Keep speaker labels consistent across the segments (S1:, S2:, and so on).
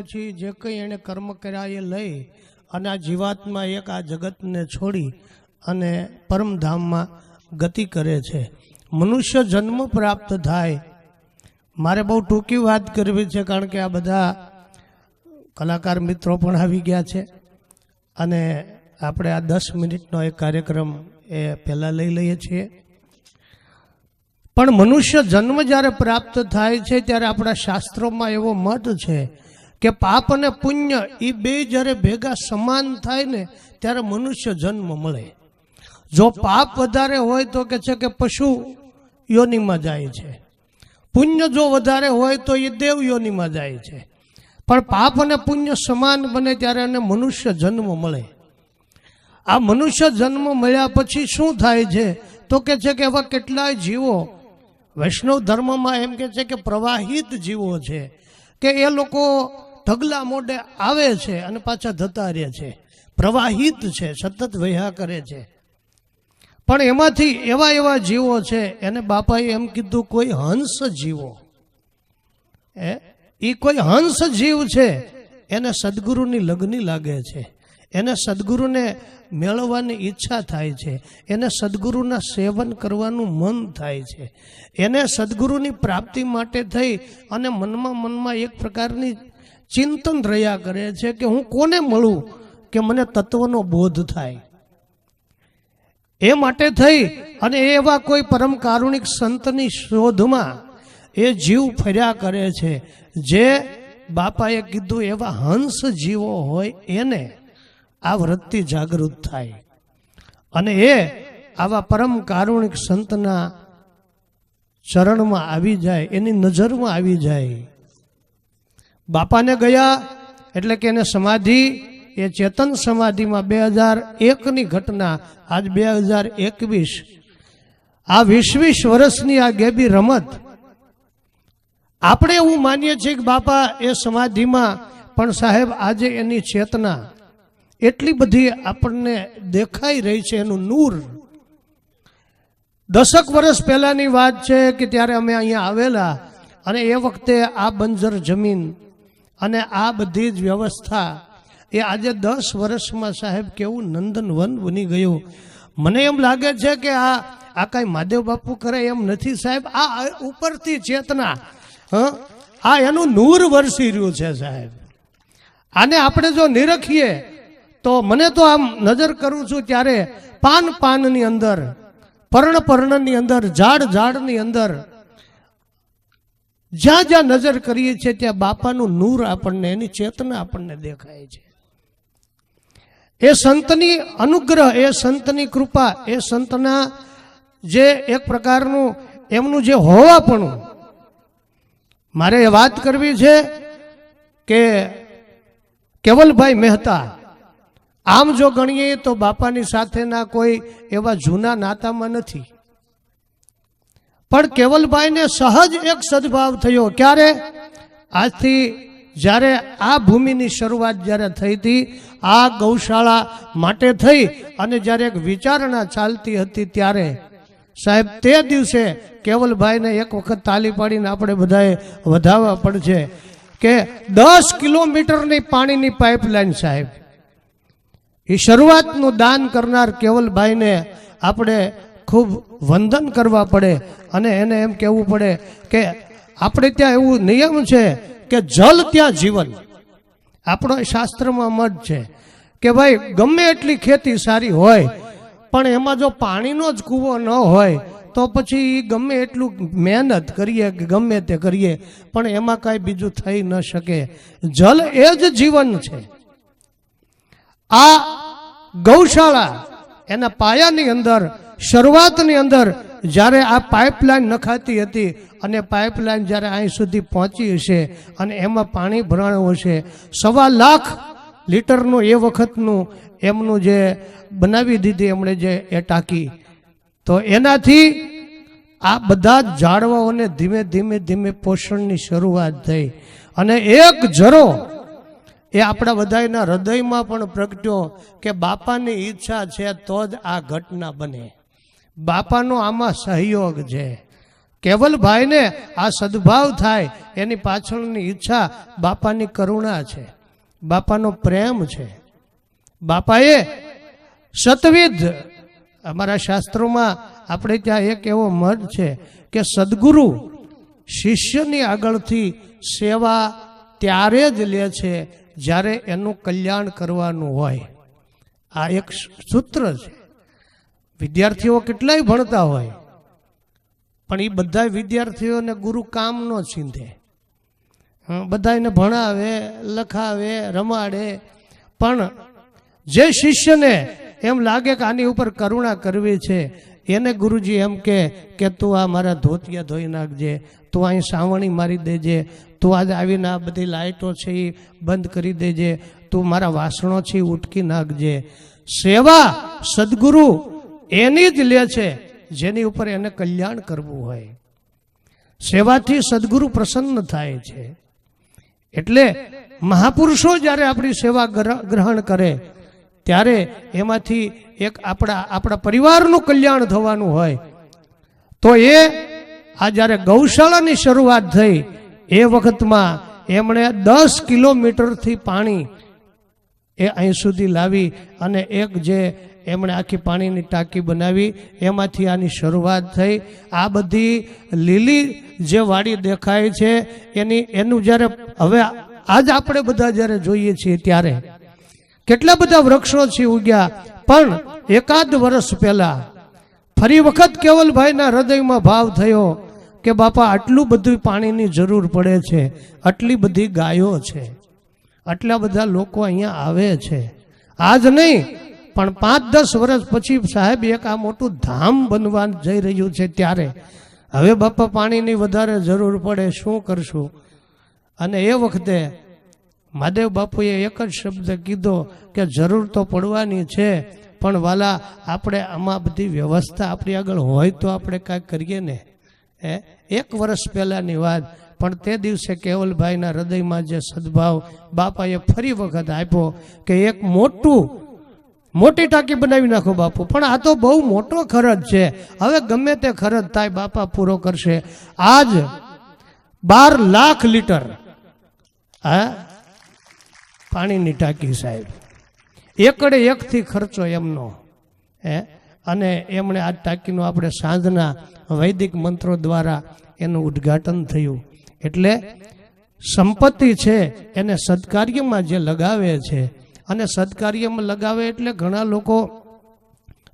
S1: પછી જે કંઈ એણે કર્મ કર્યા એ લઈ અને આ જીવાત્મા એક આ જગતને છોડી અને પરમધામમાં ગતિ કરે છે. મનુષ્ય જન્મ પ્રાપ્ત થાય. મારે બહુ ટૂંકી વાત કરવી છે કારણ કે આ બધા કલાકાર મિત્રો પણ આવી ગયા છે. અને આપણે આ દસ મિનિટનો એક કાર્યક્રમ એ પહેલાં લઈ લઈએ છીએ. પણ મનુષ્ય જન્મ જ્યારે પ્રાપ્ત થાય છે ત્યારે આપણા શાસ્ત્રોમાં એવો મત છે કે પાપ અને પુણ્ય એ બે જ્યારે ભેગા સમાન થાય ને, ત્યારે મનુષ્ય જન્મ મળે. જો પાપ વધારે હોય તો કે છે કે પશુ યોનિમાં જાય છે. પુણ્ય જો વધારે હોય તો એ દેવ યોનિમાં જાય છે. પણ પાપ અને પુણ્ય સમાન બને ત્યારે એને મનુષ્ય જન્મ મળે. આ મનુષ્ય જન્મ મળ્યા પછી શું થાય છે? તો કે છે કે એવા કેટલાય જીવો, વૈષ્ણવ ધર્મમાં એમ કે છે કે પ્રવાહિત જીવો છે. કે એ લોકો ઢગલા મોઢે આવે છે અને પાછા જતા રહે છે. પ્રવાહિત છે, સતત વહ્યા કરે છે. પણ એમાંથી એવા એવા જીવો છે, એને બાપાએ એમ કીધું, કોઈ હંસ જીવો. એ એ કોઈ હંસ જીવ છે, એને સદગુરુની લગ્ની લાગે છે. એને સદગુરુને મેળવવાની ઈચ્છા થાય છે. એને સદગુરુના સેવન કરવાનું મન થાય છે. એને સદગુરુની પ્રાપ્તિ માટે થઈ અને મનમાં મનમાં એક પ્રકારની ચિંતન રહ્યા કરે છે કે હું કોને મળું કે મને તત્વનો બોધ થાય. એ માટે થઈ અને એવા કોઈ પરમ કારુણિક સંતની શોધમાં એ જીવ ફર્યા કરે છે. જે બાપાએ કીધું એવા હંસ જીવો હોય એને આ વૃત્તિ જાગૃત થાય. અને એ આવા પરમ કારુણિક સંતના ચરણમાં આવી જાય, એની નજરમાં આવી જાય. બાપાને ગયા, એટલે કે એને સમાધિ, એ ચેતન સમાધિમાં બે હજાર એકની ઘટના, આજ બે હજાર એકવીસ. આ વીસ વીસ વર્ષની આ ગેબી રમત, આપણે એવું માનીએ છીએ કે બાપા એ સમાધિમાં, પણ સાહેબ આજે એની ચેતના એટલી બધી આપણને દેખાઈ રહી છે, એનું નૂર. દસક વર્ષ પહેલાંની વાત છે કે ત્યારે અમે અહીંયા આવેલા અને એ વખતે આ બંજર જમીન અને આ બધી જ વ્યવસ્થા એ આજે દસ વર્ષમાં સાહેબ કેવું નંદનવન બની ગયું. મને એમ લાગે છે કે આ આ કાંઈ મહાદેવ બાપુ કરે એમ નથી સાહેબ. આ ઉપરથી ચેતના, હં? આ એનું નૂર વરસી રહ્યું છે સાહેબ. આને આપણે જો નિરખીએ, તો મને તો આમ નજર કરું છું ત્યારે પાન પાનની અંદર, પર્ણ પર્ણની અંદર, ઝાડ ઝાડની અંદર જ્યાં જ્યાં નજર કરીએ છીએ, ત્યાં બાપાનું નૂર આપણને, એની ચેતના આપણને દેખાય છે. એ સંતની અનુગ્રહ, એ સંતની કૃપા, એ સંતના જે એક પ્રકારનું એમનું જે હોવાપણું. મારે એ વાત કરવી છે કે કેવલભાઈ મહેતા, આમ જો ગણીએ તો બાપાની સાથેના કોઈ એવા જૂના નાતામાં નથી. પણ કેવલભાઈને સહજ એક સદભાવ થયો. ક્યારે? આજથી જ્યારે આ ભૂમિની શરૂઆત જ્યારે થઈ હતી, આ ગૌશાળા માટે થઈ અને જ્યારે એક વિચારણા ચાલતી હતી ત્યારે, સાહેબ, તે દિવસે કેવલભાઈને એક વખત તાલી પાડીને આપણે બધાએ વધાવવા પડશે કે દસ કિલોમીટરની પાણીની પાઇપલાઇન સાહેબ, એ શરૂઆતનું દાન કરનાર કેવલભાઈને આપણે ખૂબ વંદન કરવા પડે અને એને એમ કહેવું પડે કે આપણે ત્યાં એવું નિયમ છે કે જલ ત્યાં જીવન. આપણો શાસ્ત્રમાં મત છે કે ભાઈ, ગમે એટલી ખેતી સારી હોય, પણ એમાં જો પાણીનો જ કૂવો ન હોય, તો પછી ગમે એટલું મહેનત કરીએ કે ગમે તે કરીએ, પણ એમાં કાંઈ બીજું થઈ ન શકે. જલ એ જ જીવન છે. આ ગૌશાળા એના પાયાની અંદર શરૂઆતની અંદર જ્યારે આ પાઇપલાઇન નખાતી હતી અને પાઇપલાઇન જ્યારે અહીં સુધી પહોંચી હશે અને એમાં પાણી ભરાણું હશે, સવા લાખ લીટરનું એ વખતનું એમનું જે બનાવી દીધી, એમણે જે એ ટાંકી. તો એનાથી આ બધા ઝાડવાઓને ધીમે ધીમે ધીમે પોષણની શરૂઆત થઈ. અને એક જરો એ આપણા બધાના હૃદયમાં પણ પ્રગટ્યો કે બાપાની ઈચ્છા છે તો જ આ ઘટના બને. બાપાનો આમાં સહયોગ છે. કેવલભાઈને આ સદભાવ થાય એની પાછળની ઈચ્છા બાપાની કરુણા છે. બાપાનો પ્રેમ છે. બાપાએ સતવિધ, અમારા શાસ્ત્રોમાં આપણે ત્યાં એક એવો મત છે કે સદગુરુ શિષ્યની આગળથી સેવા ત્યારે જ લે છે જ્યારે એનું કલ્યાણ કરવાનું હોય. આ એક સૂત્ર છે. વિદ્યાર્થીઓ કેટલાય ભણતા હોય પણ એ બધા વિદ્યાર્થીઓને ગુરુ કામ ન હં, બધાને ભણાવે લખાવે રમાડે. પણ જે શિષ્યને એમ લાગે કે આની ઉપર કરુણા કરવી છે એને ગુરુજી એમ કે કે તું આ મારા ધોતિયા ધોઈ નાખજે તું અહીં સાવણી મારી દેજે તું આજે આવીને આ બધી લાઇટો છે એ બંધ કરી દેજે તું મારા વાસણો છે એ ઉટકી નાખજે. સેવા સદગુરુ એની જ લે છે, જેની ઉપર એને કલ્યાણ કરવું હોય. સેવાથી સદગુરુ પ્રસન્ન થાય છે. એટલે મહાપુરુષો જ્યારે આપણી સેવા ગ્રહ- ગ્રહણ કરે, ત્યારે એમાંથી એક આપણા આપણા પરિવારનું કલ્યાણ થવાનું હોય, તો એ, આ જ્યારે ગૌશાળાની શરૂઆત થઈ, એ વખતમાં એમણે દસ કિલોમીટરથી પાણી એ અહીં સુધી લાવી અને એક જે એમણે આખી પાણીની ટાંકી બનાવી, એમાંથી આની શરૂઆત થઈ. આ બધી લીલી જે વાડી દેખાય છે, એની, એનું જ્યારે, હવે આજ આપણે બધા જ્યારે જોઈએ છીએ ત્યારે, કેટલા બધા વૃક્ષો છે ઉગ્યા. પણ એકાદ વર્ષ પહેલા, ફરી વખત કેવલભાઈના હૃદયમાં ભાવ થયો કે બાપા, આટલું બધું પાણીની જરૂર પડે છે, આટલી બધી ગાયો છે, આટલા બધા લોકો અહીંયા આવે છે. આજ નહીં પણ પાંચ દસ વર્ષ પછી સાહેબ એક આ મોટું ધામ બનવા જઈ રહ્યું છે ત્યારે. હવે બાપા પાણીની વધારે જરૂર પડે, શું કરશું? અને એ વખતે મહાદેવ બાપુએ એક જ શબ્દ કીધો કે જરૂર તો પડવાની છે, પણ વાલા, આપણે આમાં બધી વ્યવસ્થા આપણી આગળ હોય તો આપણે કાંઈક કરીએ ને. હે? એક વર્ષ પહેલાંની વાત, પણ તે દિવસે કેવલભાઈના હૃદયમાં જે સદભાવ બાપાએ ફરી વખત આપ્યો કે એક મોટું મોટી ટાંકી બનાવી નાખો બાપુ. પણ આ તો બહુ મોટો ખર્ચ છે. હવે ગમે તે ખર્ચ થાય બાપા પૂરો કરશે. આજ બાર લાખ લીટર. હા? પાણીની ટાંકી સાહેબ. એકડે એકથી ખર્ચો એમનો. હે? અને એમણે આ ટાંકીનું આપણે સાંજના વૈદિક મંત્રો દ્વારા એનું ઉદ્ઘાટન થયું. એટલે સંપત્તિ છે, એને સત્કાર્યમાં જે લગાવે છે અને સત્કાર્યમાં લગાવે એટલે ઘણા લોકો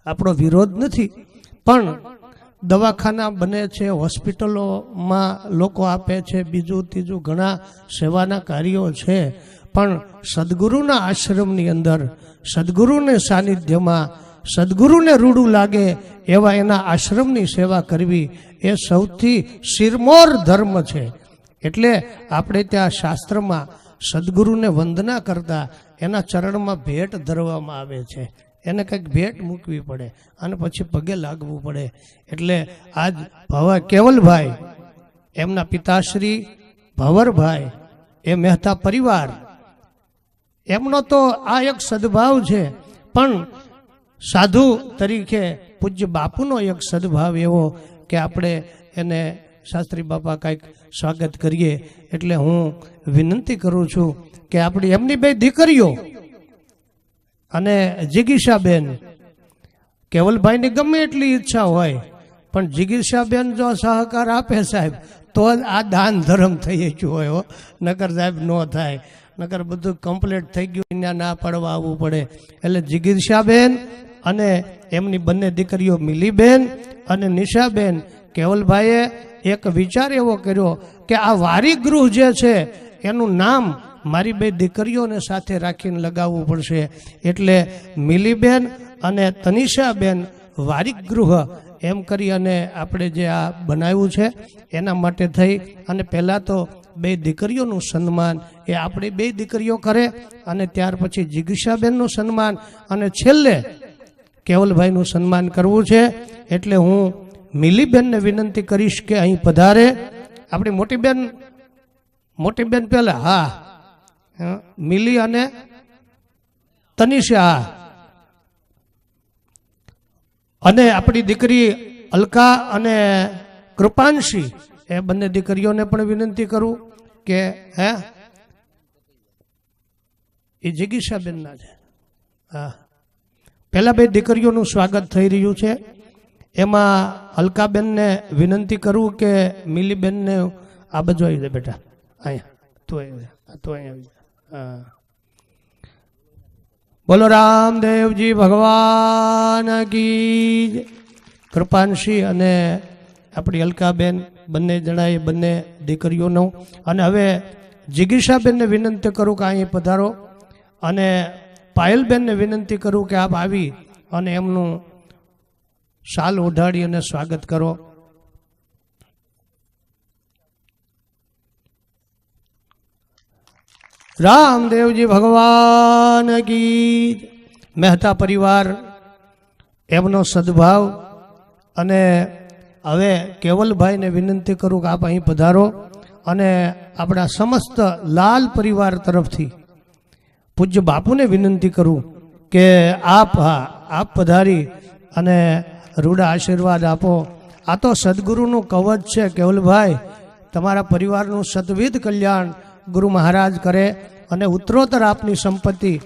S1: આપણો વિરોધ નથી. પણ દવાખાના બને છે, હોસ્પિટલોમાં લોકો આપે છે, બીજું ત્રીજું ઘણા સેવાના કાર્યો છે. પણ સદગુરુના આશ્રમની અંદર, સદગુરુને સાનિધ્યમાં, સદગુરુને રૂડું લાગે એવા એના આશ્રમની સેવા કરવી એ સૌથી શિરમોર ધર્મ છે. એટલે આપણે ત્યાં શાસ્ત્રમાં સદગુરુને વંદના કરતા એના ચરણમાં ભેટ ધરવામાં આવે છે. એને કંઈક ભેટ મૂકવી પડે અને પછી પગે લાગવું પડે. એટલે આજ ભવા કેવલભાઈ, એમના પિતાશ્રી ભવરભાઈ, એ મહેતા પરિવાર, એમનો તો આ એક સદભાવ છે. પણ સાધુ તરીકે પૂજ્ય બાપુનો એક સદભાવ એવો કે આપણે એને શાસ્ત્રી બાપા કાંઈક સ્વાગત કરીએ. એટલે હું વિનંતી કરું છું કે આપણી એમની બે દીકરીઓ અને જિગીષાબેન. કેવલભાઈની ગમે એટલી ઈચ્છા હોય, પણ જિગીષાબેન જો સહકાર આપે સાહેબ, તો જ આ દાન ધર્મ થઈ ગયું હોય હો. નકર સાહેબ ન થાય. નગર બધું કમ્પ્લીટ થઈ ગયું અહીંયા ના પડવા આવવું પડે. એટલે જિગીષાબેન અને એમની બંને દીકરીઓ મિલીબેન અને નિશાબેન, કેવલભાઈએ એક વિચાર એવો કર્યો કે આ વારી ગૃહ જે છે, એનું નામ મારી બે દીકરીઓને સાથે રાખીને લગાવવું પડશે. એટલે મિલીબેન અને તનિષાબેન વારિક ગૃહ એમ કરી અને આપણે જે આ બનાવ્યું છે એના માટે થઈ. અને પહેલાં તો બે દીકરીઓનું સન્માન એ આપણી બે દીકરીઓ કરે અને ત્યાર પછી જિગીષાબેનનું સન્માન અને છેલ્લે કેવલભાઈનું સન્માન કરવું છે. એટલે હું મિલીબેનને વિનંતી કરીશ કે અહીં પધારે. આપણી મોટી બેન મોટી પહેલા હા, મિલી અને તનિષા અને આપણી દીકરી અલકા અને કૃપાંશી, એ બંને દીકરીઓને પણ વિનંતી કરું કે, હે, એ જિગીષાબેનના છે. હા. પહેલાં બે દીકરીઓનું સ્વાગત થઈ રહ્યું છે. એમાં અલકાબેનને વિનંતી કરું કે મિલીબેનને આ બાજુ આવી જાય બેટા. અહીંયા. તું આવી જા. અહીંયા આવી બોલો રામદેવજી ભગવાન કી કૃપાનસિંહ અને આપણી અલકાબેન બંને જણાએ બંને દીકરીઓનો. અને હવે જિગીષાબેનને વિનંતી કરું કે અહીં પધારો. અને પાયલબેનને વિનંતી કરું કે આપ આવી અને એમનું શાલ ઓઢાડી અને સ્વાગત કરો. રામદેવજી ભગવાન ગીત મહેતા પરિવાર, એમનો સદભાવ અને હવે કેવલભાઈને વિનંતી કરું કે આપ અહીં પધારો અને આપણા સમસ્ત લાલ પરિવાર તરફથી પૂજ્ય બાપુને વિનંતી કરું કે આપ હા, આપ પધારી અને રૂડા આશીર્વાદ આપો. આ તો સદગુરુનું કવચ છે કેવલભાઈ. તમારા પરિવારનું સદવિધ કલ્યાણ ગુરુ મહારાજ કરે અને ઉત્તરોત્તર આપની સંપત્તિ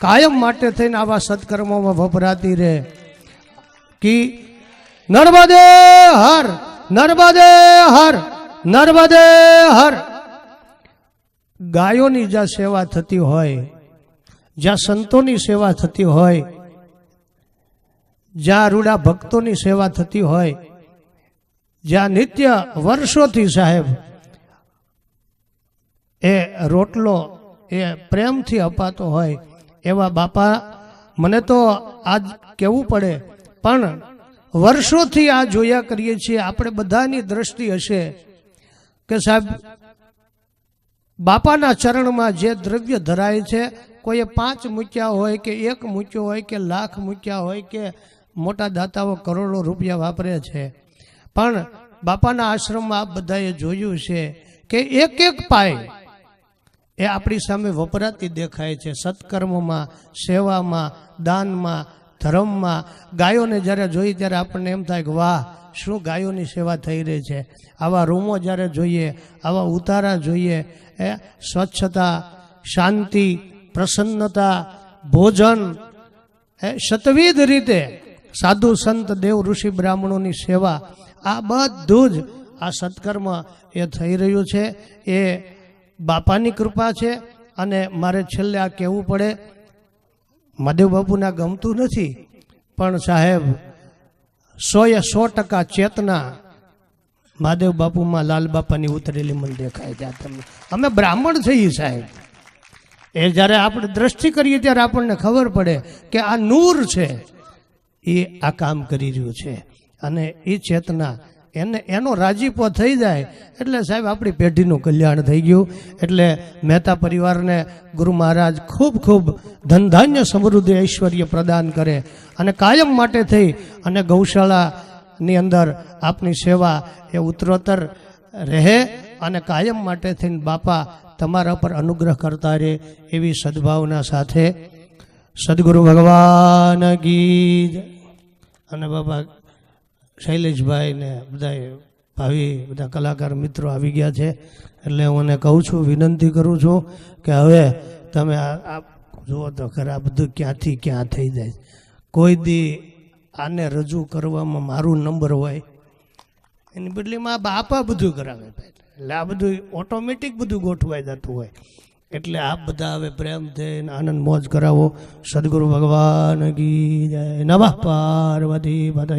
S1: કાયમ માટે થઈને આવા સત્કર્મોમાં વપરાતી રહે. કી નર્મદે હર નર્મદે હર નર્મદે હર. ગાયોની જ્યાં સેવા થતી હોય, જ્યાં સંતોની સેવા થતી હોય, જ્યાં રૂડા ભક્તોની સેવા થતી હોય, જ્યાં નિત્ય વર્ષોથી સાહેબ એ રોટલો એ પ્રેમથી અપાતો હોય એવા બાપા, મને તો આજ કહેવું પડે. પણ વર્ષોથી આ જોયા કરીએ છીએ, આપણે બધાની દ્રષ્ટિ હશે કે સાહેબ, બાપાના ચરણમાં જે દ્રવ્ય ધરાય છે, કોઈએ પાંચ મૂક્યા હોય કે એક મૂક્યો હોય કે લાખ મૂક્યા હોય કે મોટા દાતાઓ કરોડો રૂપિયા વાપરે છે. પણ બાપાના આશ્રમમાં આ બધાએ જોયું છે કે એક એક પાય એ આપણી સામે વપરાતી દેખાય છે. સત્કર્મમાં, સેવામાં, દાનમાં, ધર્મમાં. ગાયોને જ્યારે જોઈ ત્યારે આપણને એમ થાય કે વાહ, શું ગાયોની સેવા થઈ રહી છે. આવા રૂમો જ્યારે જોઈએ, આવા ઉતારા જોઈએ, એ સ્વચ્છતા, શાંતિ, પ્રસન્નતા, ભોજન, એ શતવિધ રીતે સાધુ સંત, દેવ, ઋષિ, બ્રાહ્મણોની સેવા, આ બધું જ આ સત્કર્મ એ થઈ રહ્યું છે. એ બાપાની કૃપા છે અને મારે છેલ્લે આ કહેવું પડે, મહાદેવ બાપુના ગમતું નથી, પણ સાહેબ, સોએ સો ટકા ચેતના મહાદેવ બાપુમાં લાલ બાપાની ઉતરેલી મને દેખાય છે. આ તમને અમે બ્રાહ્મણ છીએ સાહેબ. એ જ્યારે આપણે દ્રષ્ટિ કરીએ ત્યારે આપણને ખબર પડે કે આ નૂર છે. એ આ કામ કરી રહ્યું છે. અને એ ચેતના એને, એનો રાજીપો થઈ જાય. એટલે સાહેબ, આપણી પેઢીનું કલ્યાણ થઈ ગયું. એટલે મહેતા પરિવારને ગુરુ મહારાજ ખૂબ ખૂબ ધનધાન્ય સમૃદ્ધિ ઐશ્વર્ય પ્રદાન કરે અને કાયમ માટે થઈ અને ગૌશાળાની અંદર આપની સેવા એ ઉત્તરોત્તર રહે અને કાયમ માટે થઈને બાપા તમારા પર અનુગ્રહ કરતા રહે એવી સદભાવના સાથે સદગુરુ ભગવાન ગીત અને બાબા શૈલેષભાઈ ને બધા ભાવિ બધા કલાકાર મિત્રો આવી ગયા છે. એટલે હું એને કહું છું, વિનંતી કરું છું કે હવે તમે આ જુઓ તો ખરા બધું ક્યાંથી ક્યાં થઈ જાય. કોઈ દી આને રજૂ કરવામાં મારું નંબર હોય, એની બદલીમાં બાપા બધું કરાવે એટલે આ બધું ઓટોમેટિક બધું ગોઠવાઈ જતું હોય. એટલે આપ બધા હવે પ્રેમ થઈને આનંદ મોજ કરાવો. સદગુરુ ભગવાન કી જય. નવા પાર્વતી પતય